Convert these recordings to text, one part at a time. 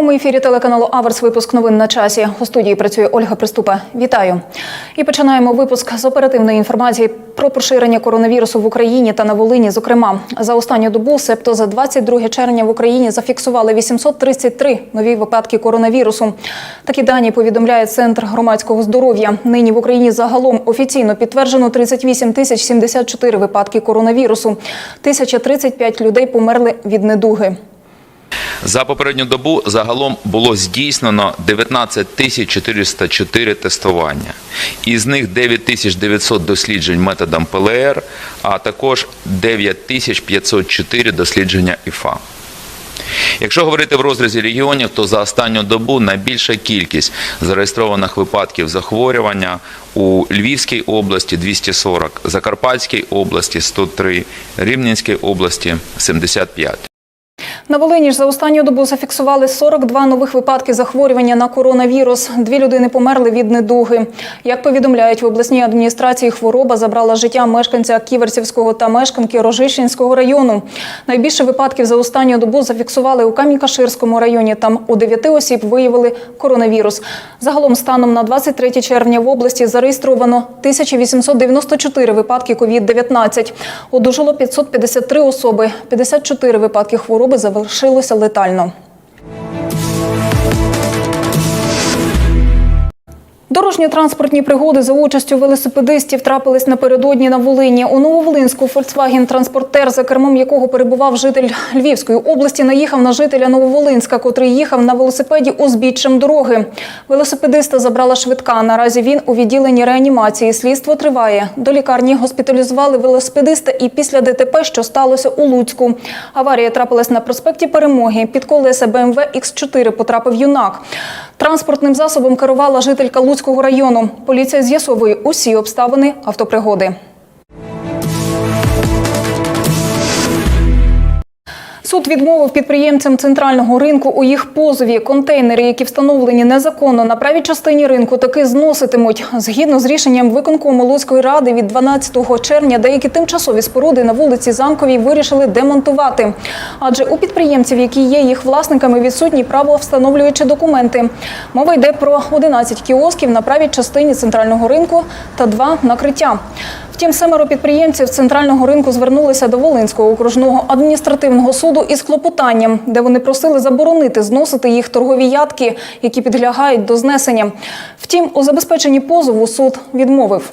прямому ефірі телеканалу Аверс. Випуск новин на часі. У студії працює Ольга Приступа. Вітаю. І починаємо випуск з оперативної інформації про поширення коронавірусу в Україні та на Волині. Зокрема, за останню добу, себто за 22 червня в Україні зафіксували 833 нові випадки коронавірусу. Такі дані повідомляє Центр громадського здоров'я. Нині в Україні загалом офіційно підтверджено 38 тисяч 74 випадки коронавірусу. 1035 людей померли від недуги. За попередню добу загалом було здійснено 19 тисяч 404 тестування. Із них 9 тисяч 900 досліджень методом ПЛР, а також 9 тисяч 504 дослідження ІФА. Якщо говорити в розрізі регіонів, то за останню добу найбільша кількість зареєстрованих випадків захворювання у Львівській області 240, Закарпатській області 103, Рівненській області 75. На Волині ж за останню добу зафіксували 42 нових випадки захворювання на коронавірус. Дві людини померли від недуги. Як повідомляють в обласній адміністрації, хвороба забрала життя мешканця Ківерцівського та мешканки Рожищенського району. Найбільше випадків за останню добу зафіксували у Камінь-Каширському районі. Там у 9 осіб виявили коронавірус. Загалом станом на 23 червня в області зареєстровано 1894 випадки COVID-19. Одужало 553 особи. 54 випадки хвороби завершилося летально. Дорожньо-транспортні пригоди за участю велосипедистів трапились напередодні на Волині. У Нововолинську Volkswagen-транспортер, за кермом якого перебував житель Львівської області, наїхав на жителя Нововолинська, котрий їхав на велосипеді узбіччям дороги. Велосипедиста забрала швидка. Наразі він у відділенні реанімації. Слідство триває. До лікарні госпіталізували велосипедиста і після ДТП, що сталося у Луцьку. Аварія трапилась на проспекті Перемоги. Під колеса БМВ Х4 потрапив юнак. Транспортним засобом керувала жителька Луцького району. Поліція з'ясовує усі обставини автопригоди. Суд відмовив підприємцям центрального ринку у їх позові. Контейнери, які встановлені незаконно на правій частині ринку, таки зноситимуть. Згідно з рішенням виконкому Луцької ради від 12 червня, деякі тимчасові споруди на вулиці Замковій вирішили демонтувати. Адже у підприємців, які є їх власниками, відсутні правовстановлюючі документи. Мова йде про 11 кіосків на правій частині центрального ринку та два накриття. Втім, семеро підприємців центрального ринку звернулися до Волинського окружного адміністративного суду із клопотанням, де вони просили заборонити зносити їх торгові ядки, які підлягають до знесення. Втім, у забезпеченні позову суд відмовив.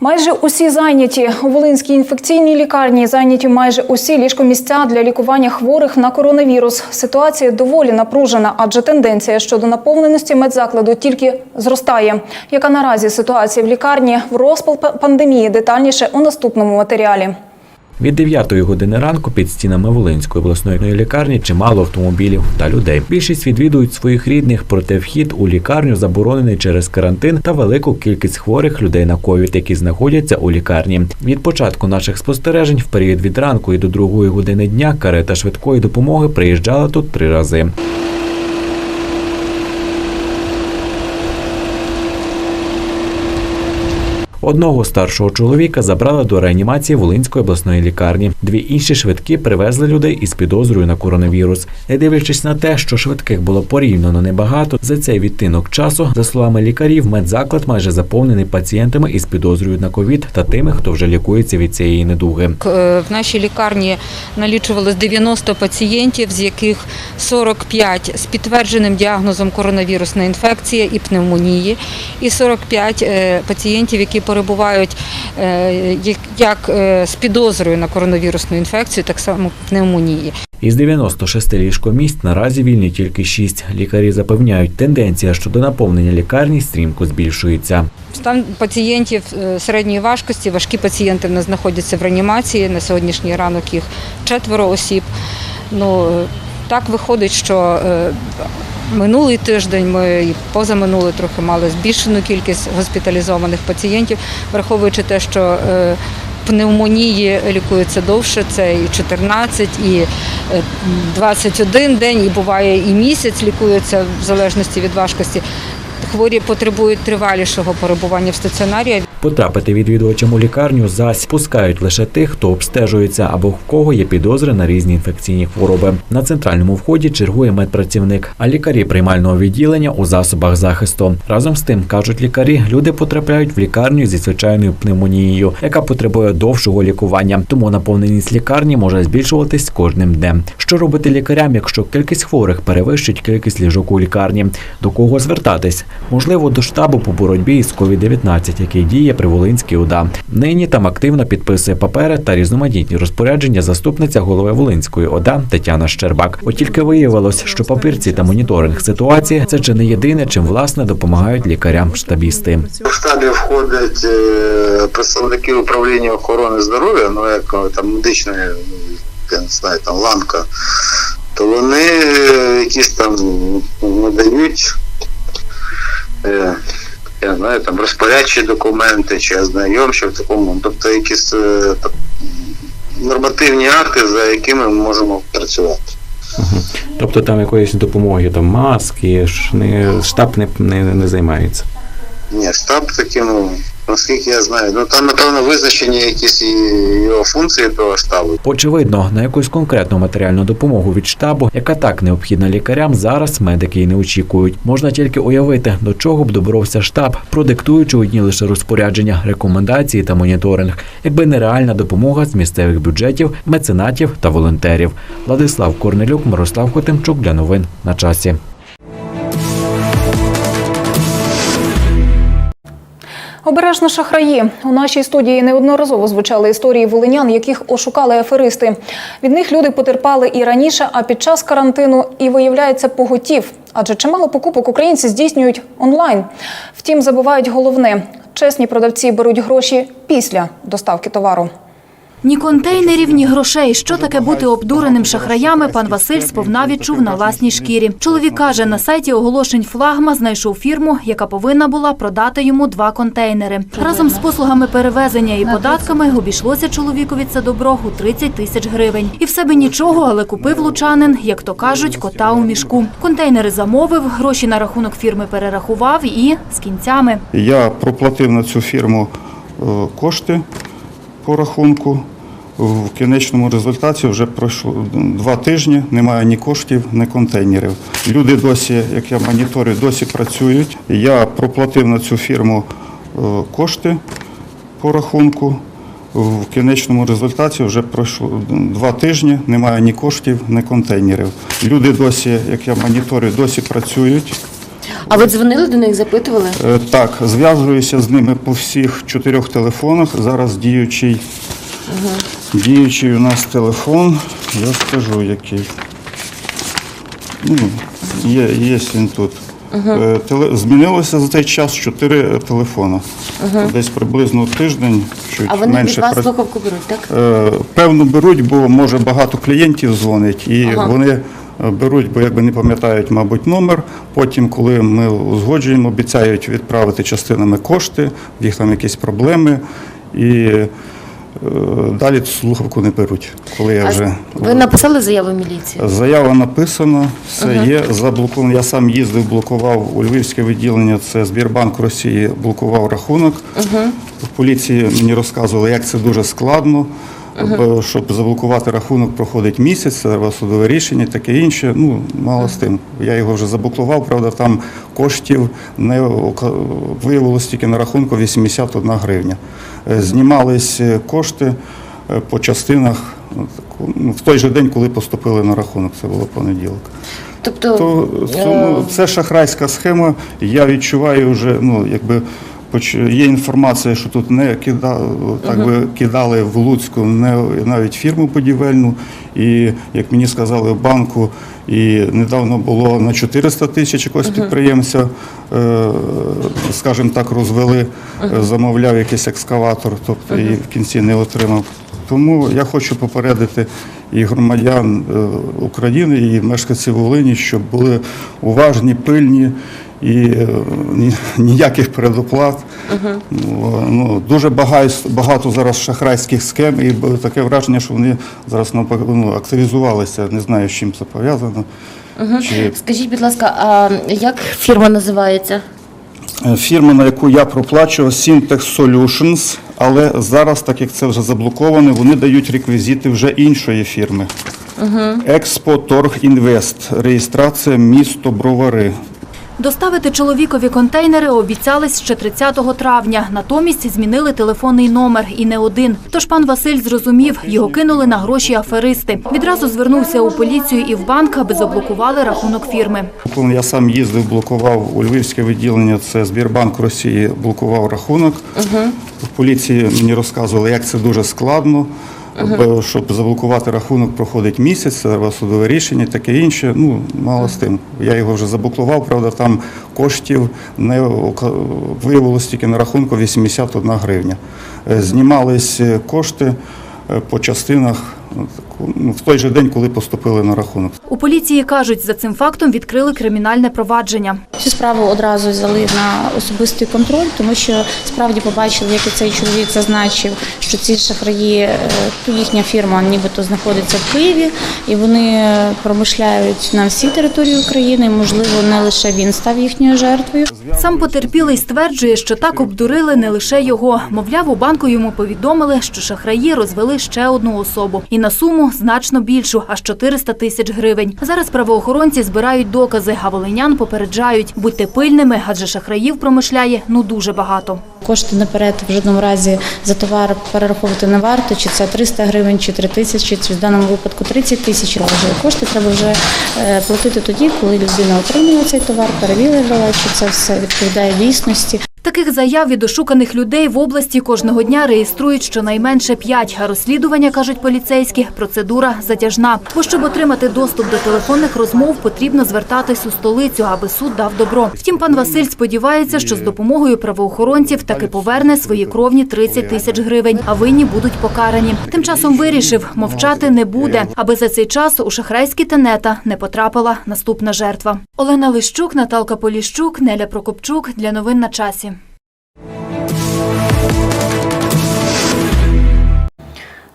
Майже усі зайняті у Волинській інфекційній лікарні зайняті майже усі ліжкомісця для лікування хворих на коронавірус. Ситуація доволі напружена, адже тенденція щодо наповненості медзакладу тільки зростає. Яка наразі ситуація в лікарні в розпал пандемії? Детальніше у наступному матеріалі. Від 9 години ранку під стінами Волинської обласної лікарні чимало автомобілів та людей. Більшість відвідують своїх рідних, проте вхід у лікарню заборонений через карантин та велику кількість хворих людей на ковід, які знаходяться у лікарні. Від початку наших спостережень в період від ранку і до другої години дня карета швидкої допомоги приїжджала тут три рази. Одного старшого чоловіка забрали до реанімації Волинської обласної лікарні. Дві інші швидкі привезли людей із підозрою на коронавірус. Не дивлячись на те, що швидких було порівняно небагато, за цей відтинок часу, за словами лікарів, медзаклад майже заповнений пацієнтами із підозрою на ковід та тими, хто вже лікується від цієї недуги. Е, В нашій лікарні налічувалось 90 пацієнтів, з яких 45 з підтвердженим діагнозом коронавірусна інфекція і пневмонії, і 45 е, пацієнтів, які перебувають е, як- е, з підозрою на коронавірусну інфекцію, так само пневмонії. Із 96 ліжкомісць наразі вільні тільки 6. Лікарі запевняють, тенденція щодо наповнення лікарні стрімко збільшується. Стан пацієнтів е, середньої важкості, важкі пацієнти в нас знаходяться в реанімації. На сьогоднішній ранок їх четверо осіб. Ну, так виходить, що минулий тиждень ми і позаминулий трохи мали збільшену кількість госпіталізованих пацієнтів, враховуючи те, що е, пневмонії лікуються довше, це і 14, і е, 21 день, і буває і місяць лікується в залежності від важкості. Хворі потребують тривалішого перебування в стаціонарі. Потрапити відвідувачам у лікарню зась пускають лише тих, хто обстежується або в кого є підозри на різні інфекційні хвороби. На центральному вході чергує медпрацівник, а лікарі приймального відділення у засобах захисту. Разом з тим кажуть лікарі, люди потрапляють в лікарню зі звичайною пневмонією, яка потребує довшого лікування. Тому наповненість лікарні може збільшуватись кожним днем. Що робити лікарям, якщо кількість хворих перевищить кількість ліжок у лікарні? До кого звертатись? Можливо, до штабу по боротьбі із COVID-19, який діє при Волинській ОДА. Нині там активно підписує папери та різноманітні розпорядження заступниця голови Волинської ОДА Тетяна Щербак. От тільки виявилось, що папірці та моніторинг ситуації це чи не єдине, чим власне допомагають лікарям штабісти. В штабі входять е, представники управління охорони здоров'я, ну як е, там медичної, я не знаю, там ланка, то вони е, якісь там надають. Я знаю, там розпорядчі документи чи ознайомчі в такому, тобто якісь е, так, нормативні акти, за якими ми можемо працювати. Тобто там якоїсь допомоги, там маски, не, штаб не, не, не займається. Ні, штаб таким, ну, наскільки я знаю, ну там напевно визначені якісь його функції того штабу. Очевидно, на якусь конкретну матеріальну допомогу від штабу, яка так необхідна лікарям, зараз медики й не очікують. Можна тільки уявити, до чого б доборовся штаб, продиктуючи одні лише розпорядження, рекомендації та моніторинг, якби не реальна допомога з місцевих бюджетів, меценатів та волонтерів. Владислав Корнелюк, Мирослав Хотимчук для новин на часі. Обережно шахраї у нашій студії неодноразово звучали історії волинян, яких ошукали аферисти. Від них люди потерпали і раніше, а під час карантину і виявляється поготів. Адже чимало покупок українці здійснюють онлайн. Втім, забувають головне: чесні продавці беруть гроші після доставки товару. Ні контейнерів, ні грошей. Що таке бути обдуреним шахраями, пан Василь сповна відчув на власній шкірі. Чоловік каже, на сайті оголошень флагма знайшов фірму, яка повинна була продати йому два контейнери. Разом з послугами перевезення і податками обійшлося чоловікові це добро у 30 тисяч гривень. І в себе нічого, але купив лучанин, як то кажуть, кота у мішку. Контейнери замовив, гроші на рахунок фірми перерахував і з кінцями. Я проплатив на цю фірму е, кошти по рахунку. В кінечному результаті вже пройшло два тижні, немає ні коштів, ні контейнерів. Люди досі, як я моніторю, досі працюють. Я проплатив на цю фірму е, кошти по рахунку. В кінечному результаті вже пройшло два тижні, немає ні коштів, ні контейнерів. Люди досі, як я моніторю, досі працюють. А ви дзвонили до них, запитували? Е, Так, зв'язуюся з ними по всіх чотирьох телефонах. Зараз діючий, діючий у нас телефон. Я скажу який. Ну, є, є він тут. Е, теле- Змінилося за цей час чотири телефони. Десь приблизно тиждень, чуть А вони менше. від вас пра- слухавку беруть, так? Е, Певно, беруть, бо може багато клієнтів дзвонить, і вони беруть, бо якби не пам'ятають, мабуть, номер. Потім, коли ми узгоджуємо, обіцяють відправити частинами кошти, в їх там якісь проблеми. І е, далі цю слухавку не беруть. Коли я А вже ви написали заяву в міліцію? Заява написана, все є заблоковано. Я сам їздив, блокував у Львівське відділення. Це Збірбанк Росії блокував рахунок. В поліції мені розказували, як це дуже складно. Щоб заблокувати рахунок, проходить місяць, треба судове рішення, таке інше. Ну, мало з тим. Я його вже заблокував, правда, там коштів не виявилось тільки на рахунку 81 гривня. Е, Знімались е, кошти е, по частинах ну, ну, в той же день, коли поступили на рахунок, це було понеділок. Тобто, То цьому, це шахрайська схема. Я відчуваю вже, ну якби є інформація, що тут не кидали, так би кидали в Луцьку не навіть фірму будівельну. І як мені сказали в банку, і недавно було на 400 тисяч якогось підприємця, е, скажімо так, розвели, е, замовляв якийсь екскаватор, тобто і в кінці не отримав. Тому я хочу попередити і громадян е, України, і мешканців Волині, щоб були уважні, пильні і е, ніяких передоплат. Ну, Ну, дуже багато, багато зараз шахрайських схем, і таке враження, що вони зараз ну, активізувалися. Не знаю, з чим це пов'язано. Чи скажіть, будь ласка, а як фірма називається? Е, Фірма, на яку я проплачував, Syntex Solutions, але зараз, так як це вже заблоковано, вони дають реквізити вже іншої фірми. Експо Торг Інвест, реєстрація місто Бровари. Доставити чоловікові контейнери обіцялись ще 30 травня. Натомість змінили телефонний номер і не один. Тож пан Василь зрозумів, його кинули на гроші аферисти. Відразу звернувся у поліцію і в банк, аби заблокували рахунок фірми. Я сам їздив, блокував у Львівське відділення, це Збірбанк Росії блокував рахунок. В поліції мені розказували, як це дуже складно. Щоб заблокувати рахунок, проходить місяць, треба судове рішення, таке інше. Ну, мало з тим. Я його вже заблокував, правда, там коштів не виявилось тільки на рахунку 81 гривня. Е, Знімались е, кошти е, по частинах в той же день, коли поступили на рахунок. У поліції кажуть, за цим фактом відкрили кримінальне провадження. Цю справу одразу взяли на особистий контроль, тому що справді побачили, як і цей чоловік зазначив, що ці шахраї, е, їхня фірма нібито знаходиться в Києві, і вони е, промишляють на всій території України. Можливо, не лише він став їхньою жертвою. Сам потерпілий стверджує, що так обдурили не лише його. Мовляв, у банку йому повідомили, що шахраї розвели ще одну особу. І на суму значно більшу, аж 400 тисяч гривень. Зараз правоохоронці збирають докази, а волинян попереджають. Будьте пильними, адже шахраїв промишляє ну дуже багато. Кошти наперед в жодному разі за товар перераховувати не варто, чи це 300 гривень, чи 3 тисячі, чи в даному випадку 30 тисяч. Кошти треба вже е, платити тоді, коли людина отримала цей товар, перевірила, чи це все відповідає дійсності. Таких заяв від ошуканих людей в області кожного дня реєструють щонайменше п'ять. А розслідування, кажуть поліцейські, процедура затяжна. Бо щоб отримати доступ до телефонних розмов, потрібно звертатись у столицю, аби суд дав добро. Втім, пан Василь сподівається, що з допомогою правоохоронців таки поверне свої кровні 30 тисяч гривень, а винні будуть покарані. Тим часом вирішив, мовчати не буде, аби за цей час у шахрайські тенета не потрапила наступна жертва. Олена Лищук, Наталка Поліщук, Неля Прокопчук для новин на часі.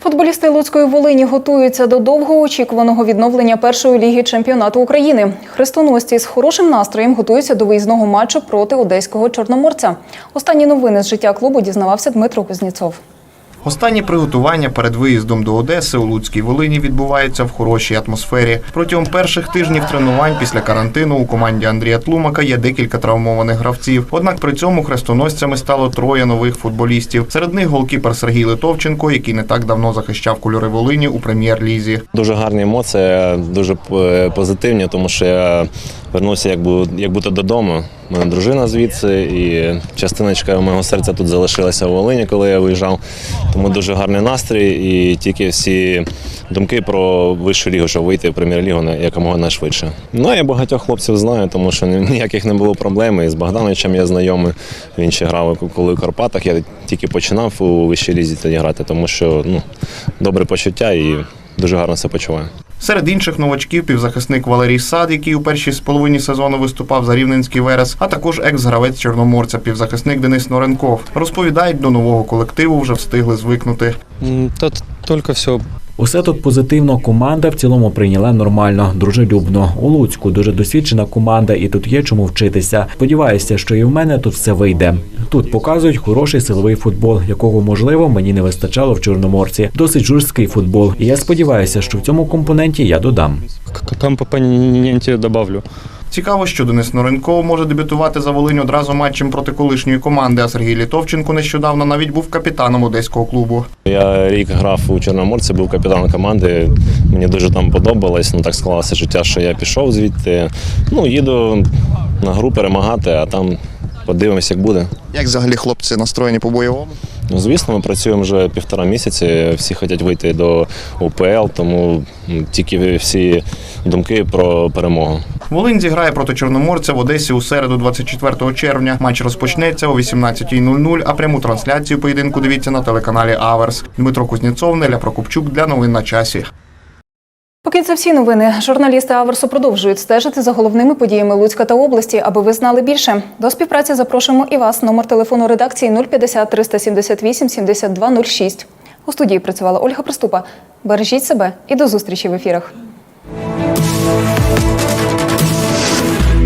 Футболісти Луцької Волині готуються до довгоочікуваного відновлення першої ліги чемпіонату України. Хрестоносці з хорошим настроєм готуються до виїзного матчу проти одеського чорноморця. Останні новини з життя клубу дізнавався Дмитро Кузнєцов. Останні приготування перед виїздом до Одеси у Луцькій Волині відбуваються в хорошій атмосфері. Протягом перших тижнів тренувань після карантину у команді Андрія Тлумака є декілька травмованих гравців. Однак при цьому хрестоносцями стало троє нових футболістів. Серед них голкіпер Сергій Литовченко, який не так давно захищав кольори Волині у прем'єр-лізі. Дуже гарні емоції, дуже е, позитивні, тому що я вернувся як, бу- як бути додому. У мене дружина звідси, і частиночка мого серця тут залишилася в Волині, коли я виїжджав. Тому дуже гарний настрій і тільки всі думки про вищу лігу, щоб вийти в прем'єр-лігу якомога найшвидше. Ну я багатьох хлопців знаю, тому що ніяких не було проблем. І з Богдановичем я знайомий. Він ще грав коли у Карпатах. Я тільки починав у вищій лізі тоді грати, тому що ну, добре почуття і дуже гарно себе почуваю. Серед інших новачків півзахисник Валерій Сад, який у першій половині сезону виступав за Рівненський Верес, а також екс-гравець Чорноморця, півзахисник Денис Норенков. Розповідають, до нового колективу вже встигли звикнути. Та тільки все Усе тут позитивно. Команда в цілому прийняла нормально, дружелюбно. У Луцьку дуже досвідчена команда, і тут є чому вчитися. Сподіваюся, що і в мене тут все вийде. Тут показують хороший силовий футбол, якого можливо мені не вистачало в чорноморці. Досить жорсткий футбол. І я сподіваюся, що в цьому компоненті я додам. к компоненте добавлю. Цікаво, що Денис Норенков може дебютувати за Волинь одразу матчем проти колишньої команди, а Сергій Літовченко нещодавно навіть був капітаном одеського клубу. Я рік грав у Чорноморці, був капітаном команди. Мені дуже там подобалось. Ну так склалося життя, що я пішов звідти. Ну, їду на гру перемагати, а там подивимось, як буде. Як взагалі хлопці настроєні по бойовому? Ну, звісно, ми працюємо вже півтора місяці. Всі хочуть вийти до УПЛ, тому тільки всі думки про перемогу. Волинь зіграє проти Чорноморця в Одесі у середу, 24 червня. Матч розпочнеться о 18.00, а пряму трансляцію поєдинку дивіться на телеканалі Аверс. Дмитро Кузнєцов, Неля Прокопчук для новин на часі. Поки це всі новини. Журналісти Аверсу продовжують стежити за головними подіями Луцька та області, аби ви знали більше. До співпраці запрошуємо і вас. Номер телефону редакції 050 378 7206. У студії працювала Ольга Приступа. Бережіть себе і до зустрічі в ефірах.